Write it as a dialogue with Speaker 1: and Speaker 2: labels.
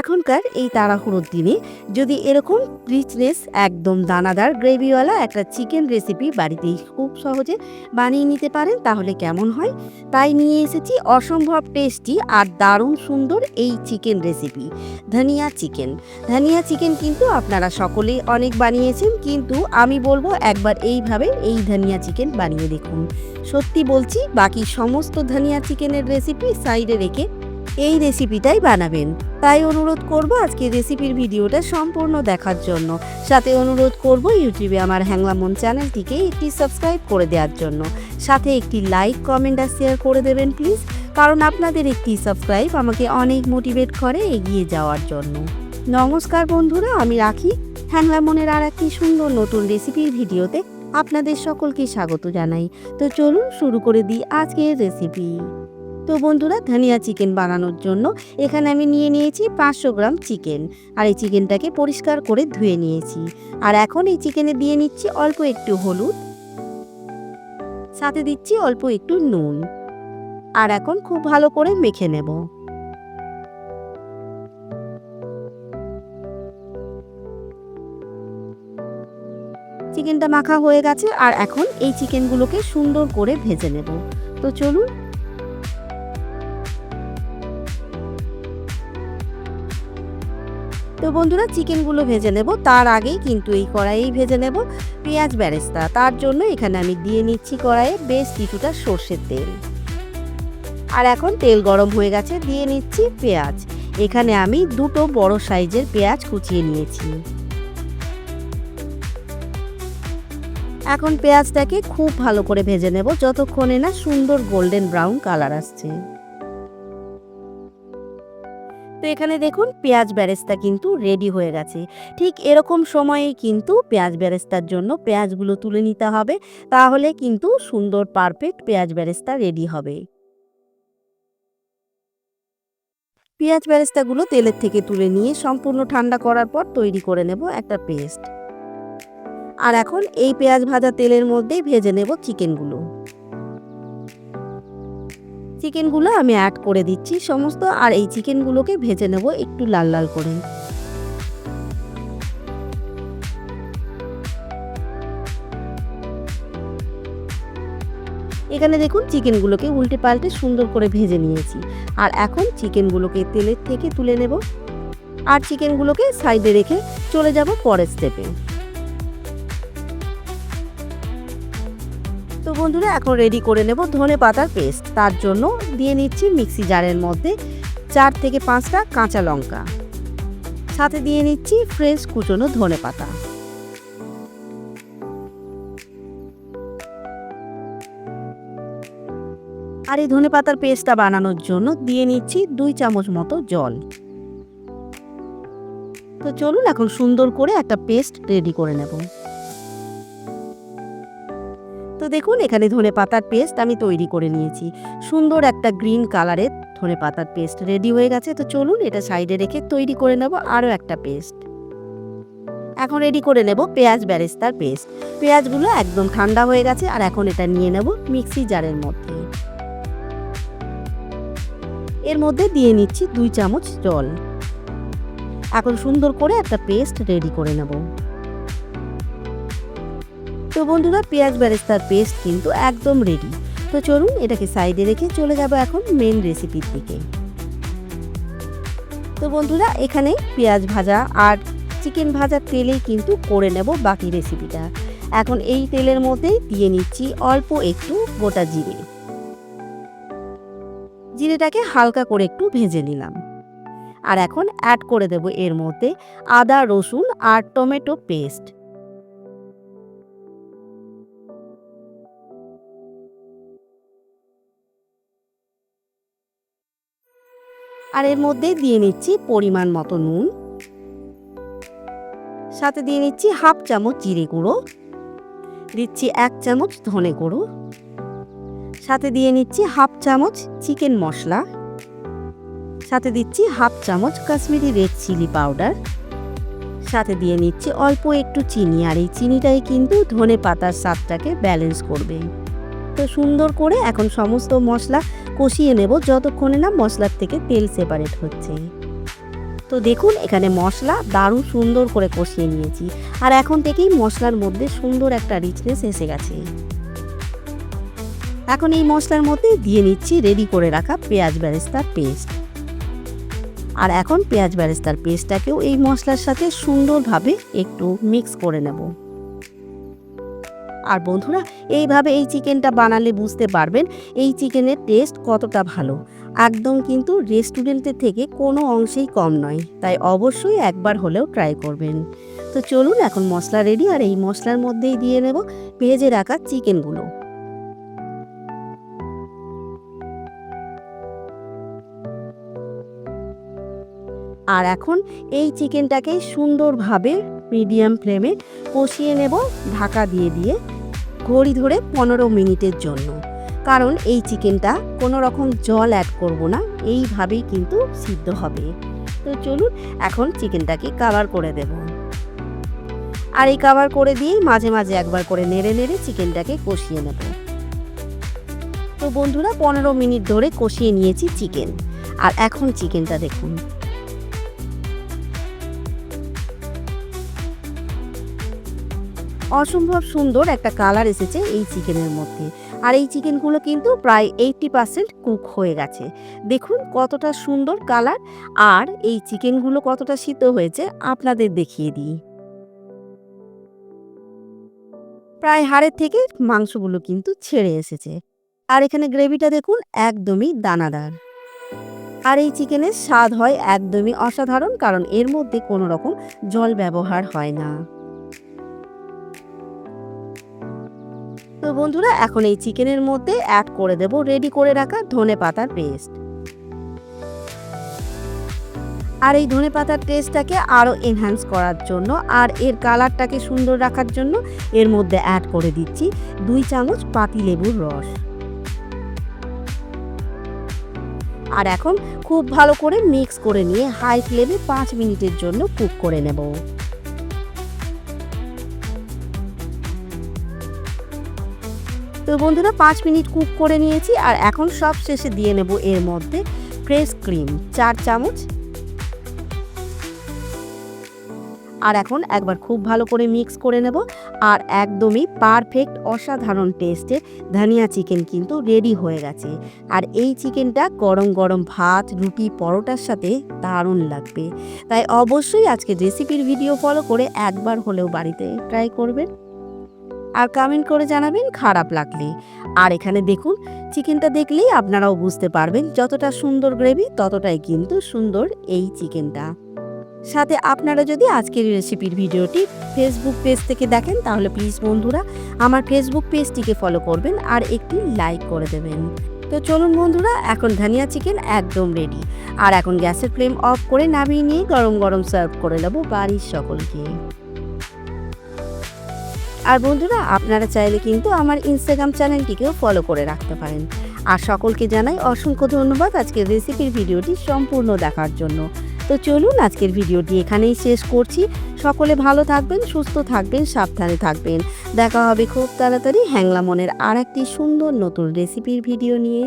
Speaker 1: এখনকার এই তাড়াহুড়োর দিনে যদি এরকম রিচনেস একদম দানাদার গ্রেভিওয়ালা একটা চিকেন রেসিপি বাড়িতেই খুব সহজে বানিয়ে নিতে পারেন, তাহলে কেমন হয়? তাই নিয়ে এসেছি অসম্ভব টেস্টি আর দারুণ সুন্দর এই চিকেন রেসিপি ধনিয়া চিকেন ধনিয়া চিকেন কিন্তু আপনারা সকলেই অনেক বানিয়েছেন, কিন্তু আমি বলব একবার এইভাবে এই ধনিয়া চিকেন বানিয়ে দেখুন। সত্যি বলছি, বাকি সমস্ত ধনিয়া চিকেনের রেসিপি সাইডে রেখে এই রেসিপিটাই বানাবেন। তাই অনুরোধ করব আজকে রেসিপির ভিডিওটা সম্পূর্ণ দেখার জন্য। সাথে অনুরোধ করব ইউটিউবে আমার হ্যাংলামন চ্যানেলটিকে একটি সাবস্ক্রাইব করে দেওয়ার জন্য। সাথে একটি লাইক কমেন্ট আর শেয়ার করে দেবেন প্লিজ কারণ আপনাদের একটি সাবস্ক্রাইব আমাকে অনেক মোটিভেট করে এগিয়ে যাওয়ার জন্য। নমস্কার বন্ধুরা, আমি রাখি। হ্যাংলামনের আর একটি সুন্দর নতুন রেসিপির ভিডিওতে আপনাদের সকলকে স্বাগত জানাই। তো চলুন শুরু করে দিই আজকের রেসিপি তো বন্ধুরা, ধনিয়া চিকেন বানানোর জন্য এখানে আমি নিয়ে নিয়েছি পাঁচশো গ্রাম চিকেন। আর এই চিকেনটাকে পরিষ্কার করে ধুয়ে নিয়েছি। আর এখন এই চিকেনে দিয়ে নিচ্ছি অল্প একটু হলুদ। সাথে দিচ্ছি অল্প একটু নুন। আর এখন খুব ভালো করে মেখে নেব। চিকেনটা মাখা হয়ে গেছে। আর এখন এই চিকেনগুলোকে সুন্দর করে ভেজে নেব। তো চলুন তো বন্ধুরা চিকেনগুলো ভেজে নেব। তার আগেই কিন্তু এই কড়াইয়েই ভেজে নেব পেঁয়াজ ব্যারেস্তা। তার জন্য এখানে আমি দিয়ে নিচ্ছি কড়াইয়ে বেশ কিছুটা সর্ষের তেল। আর এখন তেল গরম হয়ে গেছে, দিয়ে নিচ্ছি পেঁয়াজ। এখানে আমি দুটো বড় সাইজের পেঁয়াজ কুচিয়ে নিয়েছি। এখন পেঁয়াজটাকে খুব ভালো করে ভেজে নেব, যতক্ষণে না সুন্দর গোল্ডেন ব্রাউন কালার আসছে। তো এখানে দেখুন পেঁয়াজ ব্যারেস্তা কিন্তু রেডি হয়ে গেছে। ঠিক এরকম সময়ে কিন্তু পেঁয়াজ ব্যারেস্তার জন্য পেঁয়াজগুলো তুলে নিতে হবে, তাহলে কিন্তু সুন্দর পারফেক্ট পেঁয়াজ বেরেস্তা রেডি হবে। পেঁয়াজ ব্যারেস্তাগুলো তেলের থেকে তুলে নিয়ে সম্পূর্ণ ঠান্ডা করার পর তৈরি করে নেব একটা পেস্ট। আর এখন এই পেঁয়াজ ভাজা তেলের মধ্যেই ভেজে নেব চিকেনগুলো চিকেনগুলো আমি অ্যাড করে দিচ্ছি সমস্ত, আর এই চিকেনগুলোকে ভেজে নেব একটু লাল লাল করে। এখানে দেখুন চিকেনগুলোকে উল্টে পাল্টে সুন্দর করে ভেজে নিয়েছি। আর এখন চিকেনগুলোকে তেলের থেকে তুলে নেব। আর চিকেনগুলোকে সাইডে রেখে চলে যাব পরের স্টেপে বন্ধুরা, এখন রেডি করে নেব ধনে পাতার পেস্ট তার জন্য দিয়ে নিচ্ছি মিক্সি জারের মধ্যে চার থেকে পাঁচটা কাঁচা লঙ্কা। সাথে দিয়ে নিচ্ছি ফ্রেশ কুচনো ধনে পাতা। আর এই ধনে পাতার পেস্টটা বানানোর জন্য দিয়ে নিচ্ছি দুই চামচ মতো জল। তো চলুন, এখন সুন্দর করে একটা পেস্ট রেডি করে নেব। তো দেখুন, এখানে ধনে পাতার পেস্ট আমি তৈরি করে নিয়েছি। সুন্দর একটা গ্রিন কালারের ধনে পাতার পেস্ট রেডি হয়ে গেছে। তো চলুন এটা সাইডে রেখে তৈরি করে নেব আরও একটা পেস্ট এখন রেডি করে নেব পেঁয়াজ ব্যারেস্তার পেস্ট পেঁয়াজগুলো একদম ঠান্ডা হয়ে গেছে আর এখন এটা নিয়ে নেব মিক্সি জারের মধ্যে। এর মধ্যে দিয়ে নিচ্ছি দুই চামচ জল। এখন সুন্দর করে একটা পেস্ট রেডি করে নেব। তো বন্ধুরা, পেঁয়াজ বেরেস্তার পেস্ট কিন্তু একদম রেডি তো চলুন, এটাকে সাইডে রেখে চলে যাব এখন মেন রেসিপির দিকে। তো বন্ধুরা, এখানে পেঁয়াজ ভাজা আর চিকেন ভাজার তেলেই কিন্তু করে নেব বাকি রেসিপিটা এখন এই তেলের মধ্যেই দিয়ে নিচ্ছি অল্প একটু গোটা জিরে। জিরেটাকে হালকা করে একটু ভেজে নিলাম। আর এখন অ্যাড করে দেব এর মধ্যে আদা, রসুন আর টমেটো পেস্ট আর এর মধ্যে দিয়ে নিচ্ছি পরিমাণ মতো নুন। সাথে দিয়ে নিচ্ছি হাফ চামচ জিরে গুঁড়ো। দিচ্ছি এক চামচ ধনে গুঁড়ো। সাথে দিয়ে নিচ্ছি হাফ চামচ চিকেন মশলা। সাথে দিচ্ছি হাফ চামচ কাশ্মীরি রেড চিলি পাউডার। সাথে দিয়ে নিচ্ছি অল্প একটু চিনি আর এই চিনিটাই কিন্তু ধনে পাতার স্বাদটাকে ব্যালেন্স করবে। তো সুন্দর করে এখন সমস্ত মশলা কষিয়ে নেব যতক্ষণে না মশলার থেকে তেল সেপারেট হচ্ছে। তো দেখুন, এখানে মশলা দারুণ সুন্দর করে কষিয়ে নিয়েছি। আর এখন থেকেই মশলার মধ্যে সুন্দর একটা রিচনেস এসে গেছে। এখন এই মশলার মধ্যে দিয়ে নিচ্ছি রেডি করে রাখা পেঁয়াজ বেরেস্তার পেস্ট আর এখন পেঁয়াজ বেরেস্তার পেস্টটাকেও এই মশলার সাথে সুন্দরভাবে একটু মিক্স করে নেব। আর বন্ধুরা, এইভাবে এই চিকেনটা বানালে বুঝতে পারবেন এই চিকেনের টেস্ট কতটা ভালো। একদম কিন্তু রেস্টুরেন্টের থেকে কোনো অংশেই কম নয়, তাই অবশ্যই একবার হলেও ট্রাই করবেন। তো চলুন এখন মশলা রেডি, আর এই মশলার মধ্যেই দিয়ে নেব ভেজে রাখা চিকেনগুলো। আর এখন এই চিকেনটাকে সুন্দরভাবে মিডিয়াম ফ্লেমে কষিয়ে নেব ঢাকা দিয়ে দিয়ে ঘড়ি ধরে পনেরো মিনিটের জন্য। কারণ এই চিকেনটা কোনো রকম জল অ্যাড করব না, এইভাবেই কিন্তু সিদ্ধ হবে। তো চলুন এখন চিকেনটাকে কাভার করে দেব। আর এই কাভার করে দিয়েই মাঝে মাঝে একবার করে নেড়ে নেড়ে চিকেনটাকে কষিয়ে নেব। তো বন্ধুরা, পনেরো মিনিট ধরে কষিয়ে নিয়েছি চিকেন। আর এখন চিকেনটা দেখুন। অসম্ভব সুন্দর একটা কালার এসেছে এই চিকেনের মধ্যে। আর এই চিকেনগুলো কিন্তু প্রায় এইটটি পার্সেন্ট কুক হয়ে গেছে। দেখুন কতটা সুন্দর কালার। আর এই চিকেনগুলো কতটা সিদ্ধ হয়েছে আপনাদের দেখিয়ে দিই। প্রায় হাড়ের থেকে মাংসগুলো কিন্তু ছেড়ে এসেছে। আর এখানে গ্রেভিটা দেখুন একদমই দানাদার। আর এই চিকেনের স্বাদ হয় একদমই অসাধারণ, কারণ এর মধ্যে কোনো রকম জল ব্যবহার হয় না। বন্ধুরা, এখন এই চিকেনের মধ্যে অ্যাড করে দেব রেডি করে রাখা ধনে পাতার পেস্ট আর এই ধনে পাতার টেস্টটাকে আরও এনহ্যান্স করার জন্য আর এর কালারটাকে সুন্দর রাখার জন্য এর মধ্যে অ্যাড করে দিচ্ছি দুই চামচ পাতি লেবুর রস। আর এখন খুব ভালো করে মিক্স করে নিয়ে হাই ফ্লেমে পাঁচ মিনিটের জন্য কুক করে নেব। তো বন্ধুরা, পাঁচ মিনিট কুক করে নিয়েছি আর এখন সব শেষে দিয়ে নেব এর মধ্যে ফ্রেশ ক্রিম, চার চামচ। আর এখন একবার খুব ভালো করে মিক্স করে নেব আর একদমই পারফেক্ট, অসাধারণ টেস্টে ধনিয়া চিকেন কিন্তু রেডি হয়ে গেছে। আর এই চিকেনটা গরম গরম ভাত, রুটি, পরোটার সাথে দারুণ লাগবে। তাই অবশ্যই আজকে রেসিপির ভিডিও ফলো করে একবার হলেও বাড়িতে ট্রাই করবেন। আর কমেন্ট করে জানাবেন খারাপ লাগলে। আর এখানে দেখুন, চিকেনটা দেখলেই আপনারাও বুঝতে পারবেন যতটা সুন্দর গ্রেভি ততটাই কিন্তু সুন্দর এই চিকেনটা। সাথে আপনারা যদি আজকের রেসিপির ভিডিওটি ফেসবুক পেজ থেকে দেখেন, তাহলে প্লিজ বন্ধুরা আমার ফেসবুক পেজটিকে ফলো করবেন আর একটি লাইক করে দেবেন। তো চলুন বন্ধুরা, এখন ধনিয়া চিকেন একদম রেডি আর এখন গ্যাসের ফ্লেম অফ করে নামিয়ে নিয়ে গরম গরম সার্ভ করে নেব বাড়ির সকলকে। আর বন্ধুরা, আপনারা চাইলে কিন্তু আমার ইনস্টাগ্রাম চ্যানেলটিকেও ফলো করে রাখতে পারেন। আর সকলকে জানাই অসংখ্য ধন্যবাদ আজকের রেসিপির ভিডিওটি সম্পূর্ণ দেখার জন্য। তো চলুন আজকের ভিডিওটি এখানেই শেষ করছি। সকলে ভালো থাকবেন, সুস্থ থাকবেন, সাবধানে থাকবেন। দেখা হবে খুব তাড়াতাড়ি হ্যাংলা মনের আর একটি সুন্দর নতুন রেসিপির ভিডিও নিয়ে।